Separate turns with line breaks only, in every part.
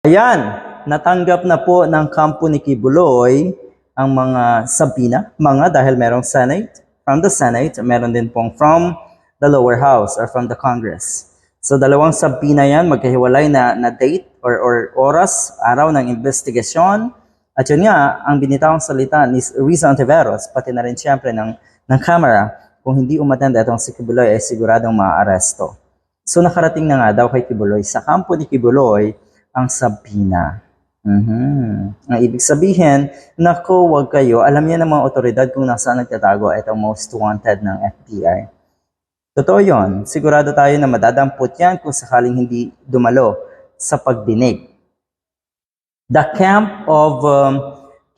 Ayan, natanggap na po ng kampo ni Kibuloy ang mga sabina, mga dahil merong Senate, from the Senate, meron din pong from the lower house or from the Congress. So dalawang sabina yan, magkahiwalay na, na date or, or oras, araw ng investigasyon. At yun nga, ang binitawang salita ni Riza Ontiveros, pati na rin siyempre ng, ng camera, kung hindi umatenda itong si Kibuloy ay siguradong maaaresto. So nakarating na nga daw kay Kibuloy sa kampo ni Kibuloy ang sabina. Mhm. Ang ibig sabihin, nako, wag kayo. Alam niya ng mga otoridad kung nasaan nagtatago itong most wanted ng FBI. Totoo yon. Sigurado tayo na madadampot yan kung sakaling hindi dumalo sa pagdinig. The camp of um,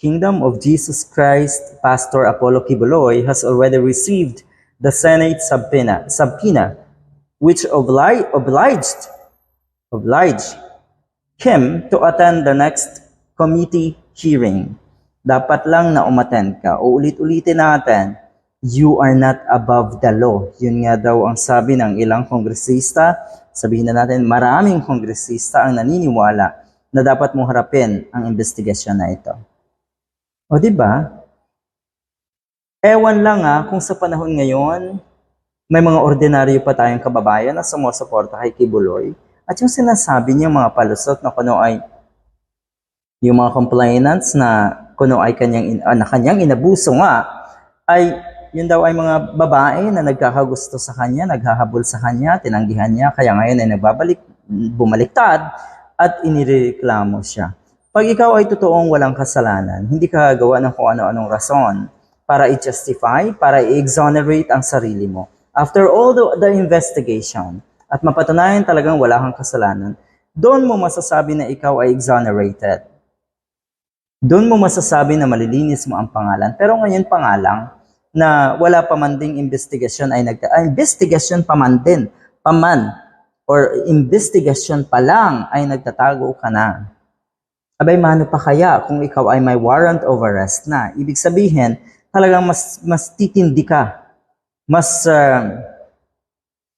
Kingdom of Jesus Christ, Pastor Apollo Kibuloy, has already received the Senate subpoena, subpoena which obli- obliged, obliged him to attend the next committee hearing. Dapat lang na umattend ka. O ulit-ulitin natin, you are not above the law. Yun nga daw ang sabi ng ilang kongresista. Sabihin na natin, maraming kongresista ang naniniwala na dapat mong harapin ang investigasyon na ito. O di ba? Ewan lang ah, kung sa panahon ngayon, may mga ordinaryo pa tayong kababayan na sumusuporta kay Kibuloy. At yung sinasabi niya mga palusot na kuno ay yung mga complainants na kuno ay kanyang, in- ah, na kanyang inabuso nga, ay yun daw ay mga babae na nagkakagusto sa kanya, naghahabol sa kanya, tinanggihan niya, kaya ngayon ay nagbabalik, bumaliktad at inireklamo siya. Pag ikaw ay totoong walang kasalanan, hindi ka gagawa ng kung ano-anong rason para i-justify, para i-exonerate ang sarili mo. After all the, the investigation, at mapatunayan talagang wala kang kasalanan, doon mo masasabi na ikaw ay exonerated. Doon mo masasabi na malilinis mo ang pangalan. Pero ngayon pa nga lang, na wala pa man ding investigasyon ay nagta... Ah, investigasyon pa man din. Paman. Or investigasyon pa lang ay nagtatago ka na. Abay, mano pa kaya kung ikaw ay may warrant of arrest na? Ibig sabihin, talagang mas, mas titindi ka. Mas uh,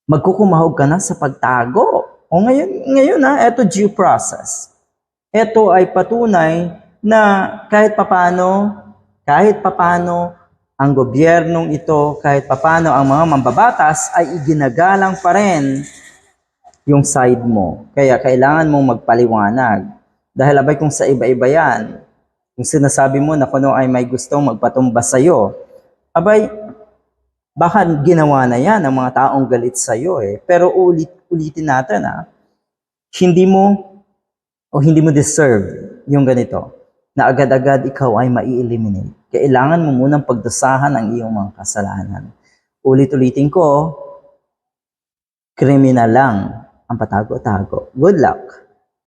magkukumahog ka na sa pagtago. O ngayon, ngayon na, eto due process. Ito ay patunay na kahit papano, kahit papano, ang gobyernong ito, kahit papano ang mga mambabatas ay iginagalang pa rin yung side mo. Kaya kailangan mong magpaliwanag. Dahil abay kung sa iba-iba yan, kung sinasabi mo na kuno ay may gustong magpatumba sa'yo, abay, baka ginawa na yan ng mga taong galit sa'yo eh. Pero ulit, ulitin natin ah, hindi mo o hindi mo deserve yung ganito na agad-agad ikaw ay mai-eliminate. Kailangan mo munang pagdusahan ang iyong mga kasalanan. Ulit-ulitin ko, kriminal lang ang patago-tago. Good luck!